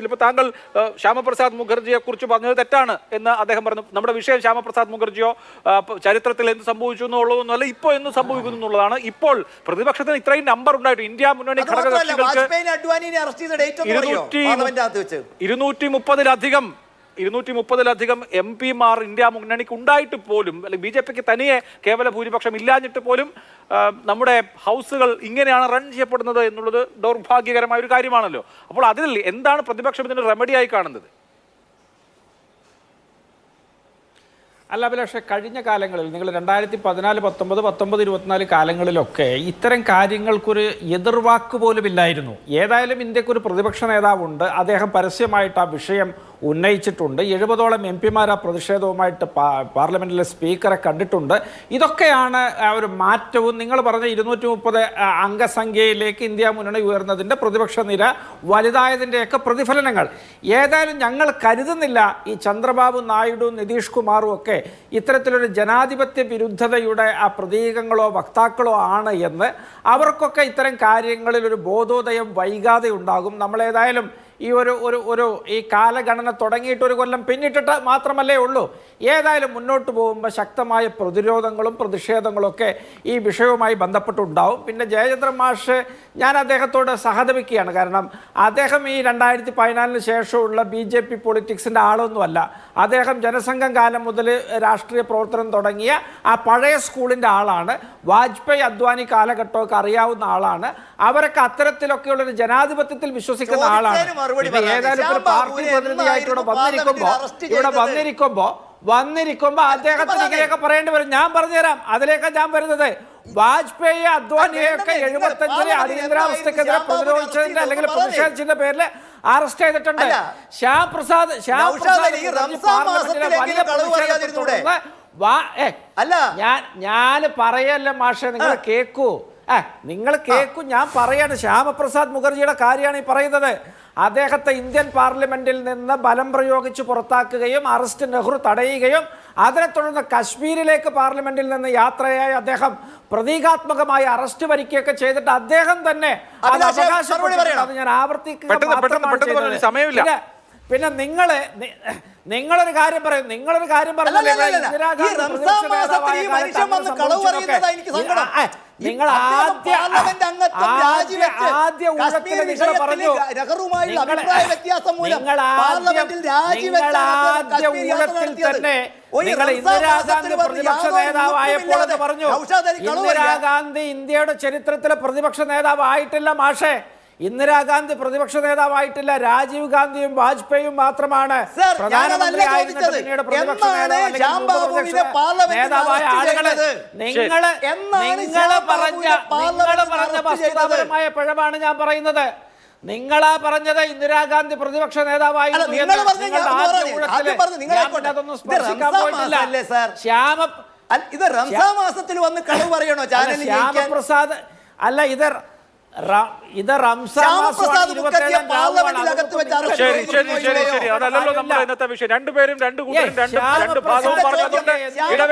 ഇപ്പൊ താങ്കൾ ശ്യാമപ്രസാദ് മുഖർജിയെ കുറിച്ച് പറഞ്ഞത് തെറ്റാണ് എന്ന് അദ്ദേഹം പറഞ്ഞു. നമ്മുടെ വിഷയം ശ്യാമപ്രസാദ് മുഖർജിയോ ചരിത്രത്തിൽ എന്ത് സംഭവിച്ചു എന്നുള്ളതൊന്നുമല്ല ഇപ്പോൾ എന്ത് സംഭവിക്കുന്നു എന്നുള്ളതാണ്. ഇപ്പോൾ പ്രതിപക്ഷത്തിന് ഇത്രയും നമ്പർ ഉണ്ടായിട്ട് ഇന്ത്യ മുന്നണി ഘടകകക്ഷികൾക്ക് ഇരുന്നൂറ്റി മുപ്പതിലധികം ഇരുന്നൂറ്റി മുപ്പതിലധികം എം പിമാർ ഇന്ത്യ മുന്നണിക്ക് ഉണ്ടായിട്ട് പോലും അല്ലെങ്കിൽ ബി ജെ പിക്ക് തനിയെ കേവല ഭൂരിപക്ഷം ഇല്ലാഞ്ഞിട്ട് പോലും നമ്മുടെ ഹൗസുകൾ ഇങ്ങനെയാണ് റൺ ചെയ്യപ്പെടുന്നത് എന്നുള്ളത് ദൗർഭാഗ്യകരമായ ഒരു കാര്യമാണല്ലോ. അപ്പോൾ അതിൽ എന്താണ് പ്രതിപക്ഷം ഇതിന് റെമഡിയായി കാണുന്നത്? അല്ല അഭിലാഷെ കഴിഞ്ഞ കാലങ്ങളിൽ നിങ്ങൾ രണ്ടായിരത്തി പതിനാല് പത്തൊമ്പത് പത്തൊമ്പത് ഇരുപത്തിനാല് കാലങ്ങളിലൊക്കെ ഇത്തരം കാര്യങ്ങൾക്കൊരു എതിർവാക്ക് പോലും ഇല്ലായിരുന്നു ഏതായാലും ഇന്ത്യക്കൊരു പ്രതിപക്ഷ നേതാവുണ്ട്. അദ്ദേഹം പരസ്യമായിട്ട് ആ വിഷയം ഉന്നയിച്ചിട്ടുണ്ട്. എഴുപതോളം എം പിമാർ ആ പ്രതിഷേധവുമായിട്ട് പാർലമെന്റിലെ സ്പീക്കറെ കണ്ടിട്ടുണ്ട്. ഇതൊക്കെയാണ് ഒരു മാറ്റവും നിങ്ങൾ പറഞ്ഞ ഇരുന്നൂറ്റി മുപ്പത് അംഗസംഖ്യയിലേക്ക് ഇന്ത്യ മുന്നണി ഉയർന്നതിന്റെ പ്രതിപക്ഷ നിര വലുതായതിന്റെയൊക്കെ പ്രതിഫലനങ്ങൾ. ഏതായാലും ഞങ്ങൾ കരുതുന്നില്ല ഈ ചന്ദ്രബാബു നായിഡു നിതീഷ് കുമാറും ഒക്കെ ഇത്തരത്തിലൊരു ജനാധിപത്യ വിരുദ്ധതയുടെ ആ പ്രതീകങ്ങളോ വക്താക്കളോ ആണ് എന്ന് അവർക്കൊക്കെ ഇത്തരം കാര്യങ്ങളിൽ ഒരു ബോധോദയം വൈകാതെ ഉണ്ടാകും നമ്മളേതായാലും ഈ ഒരു ഒരു ഒരു ഈ കാലഗണന തുടങ്ങിയിട്ട് ഒരു കൊല്ലം പിന്നിട്ടിട്ട് മാത്രമല്ലേ ഉള്ളൂ. ഏതായാലും മുന്നോട്ട് പോകുമ്പോൾ ശക്തമായ പ്രതിരോധങ്ങളും പ്രതിഷേധങ്ങളൊക്കെ ഈ വിഷയവുമായി ബന്ധപ്പെട്ടുണ്ടാവും. പിന്നെ ജയചന്ദ്രൻ മാഷ് ഞാൻ അദ്ദേഹത്തോട് സഹതപിക്കുകയാണ്. കാരണം അദ്ദേഹം ഈ രണ്ടായിരത്തി പതിനാലിന് ശേഷമുള്ള ബി ജെ പി പൊളിറ്റിക്സിന്റെ ആളൊന്നുമല്ല. അദ്ദേഹം ജനസംഘം കാലം മുതൽ രാഷ്ട്രീയ പ്രവർത്തനം തുടങ്ങിയ ആ പഴയ സ്കൂളിന്റെ ആളാണ്. വാജ്പേയി അദ്വാനി കാലഘട്ടമൊക്കെ അറിയാവുന്ന ആളാണ്. അവരൊക്കെ അത്തരത്തിലൊക്കെയുള്ളൊരു ജനാധിപത്യത്തിൽ വിശ്വസിക്കുന്ന ആളാണ്. മറുപടി ഏതായാലും ഒരു പാർട്ടി വന്നിരിക്കുമ്പോ ഇവിടെ? വന്നിരിക്കുമ്പോ വന്നിരിക്കുമ്പോ അദ്ദേഹത്തിന്. ഇങ്ങനെയൊക്കെ പറയേണ്ടി വരും. ഞാൻ പറഞ്ഞുതരാം. അതിലേക്ക് ഞാൻ വരുന്നത്. വാജ്പേയി അദ്വാനിയൊക്കെ എഴുപത്തി എഴുപത്തഞ്ചിലെ പാർലമെന്റിൽ അടിയന്തരാവസ്ഥക്കെതിരെ പ്രതിരോധിച്ചതിന്റെ അല്ലെങ്കിൽ പ്രതിഷേധിച്ചതിന്റെ പേരിൽ അറസ്റ്റ് ചെയ്തിട്ടുണ്ട്. ശ്യാം പ്രസാദ് ശ്യാം പ്രസാദ് വലിയ. ഞാൻ ഞാൻ പറയല്ല മാഷെ നിങ്ങൾ ആ. നിങ്ങൾ കേൾക്കും ഞാൻ പറയാണ് ശ്യാമപ്രസാദ് മുഖർജിയുടെ കാര്യമാണ് ഈ പറയുന്നത് അദ്ദേഹത്തെ ഇന്ത്യൻ പാർലമെന്റിൽ നിന്ന് ബലം പ്രയോഗിച്ച് പുറത്താക്കുകയും അറസ്റ്റ് നെഹ്റു തടയുകയും അതിനെ തുടർന്ന് കശ്മീരിലേക്ക് പാർലമെന്റിൽ നിന്ന് യാത്രയായി അദ്ദേഹം പ്രതീകാത്മകമായി അറസ്റ്റ് വരിക്കുകയൊക്കെ ചെയ്തിട്ട് അദ്ദേഹം തന്നെ അത് ഞാൻ ആവർത്തിക്കുക. പിന്നെ- നിങ്ങൾ നിങ്ങളൊരു കാര്യം പറയും നിങ്ങളൊരു കാര്യം പറഞ്ഞില്ലേ. നിങ്ങൾ ആദ്യ ഊഴത്തിൽ നിങ്ങൾ പറഞ്ഞു നിങ്ങൾ- ആദ്യം ഊഴത്തിൽ തന്നെ നിങ്ങൾ ഇന്ദിരാഗാന്ധി പ്രതിപക്ഷ നേതാവായപ്പോൾ എന്ന് പറഞ്ഞു. ഇന്ദിരാഗാന്ധി ഇന്ത്യയുടെ ചരിത്രത്തിലെ പ്രതിപക്ഷ നേതാവായിട്ടില്ല മാഷേ. ഇന്ദിരാഗാന്ധി പ്രതിപക്ഷ നേതാവായിട്ടില്ല രാജീവ് ഗാന്ധിയും വാജ്പേയും മാത്രമാണ് നേതാവായ ആളുകൾ ചെയ്തത്? നിങ്ങൾ നിങ്ങൾ പറഞ്ഞ നിങ്ങൾ വസ്തുതാപരമായ ഞാൻ പറയുന്നത് നിങ്ങളാ പറഞ്ഞത് ഇന്ദിരാഗാന്ധി പ്രതിപക്ഷ നേതാവായി. അതൊന്നും സ്പർശിക്കാൻ പോയിട്ടില്ല? ശ്യാമ ഇത് റംസാൻ മാസത്തിൽ വന്ന് കളവ് പറയണോ ചാനലിൽ? ശ്യാമപ്രസാദ് അല്ല ഇത് റ- ഇത് ശരി ശരി ശരി ശരി. അതല്ലല്ലോ. നമ്മുടെ ഇന്നത്തെ വിഷയം. രണ്ടുപേരും രണ്ട് കൂട്ടരും രണ്ട് രണ്ട് ഭാഗവും പറഞ്ഞതുകൊണ്ട്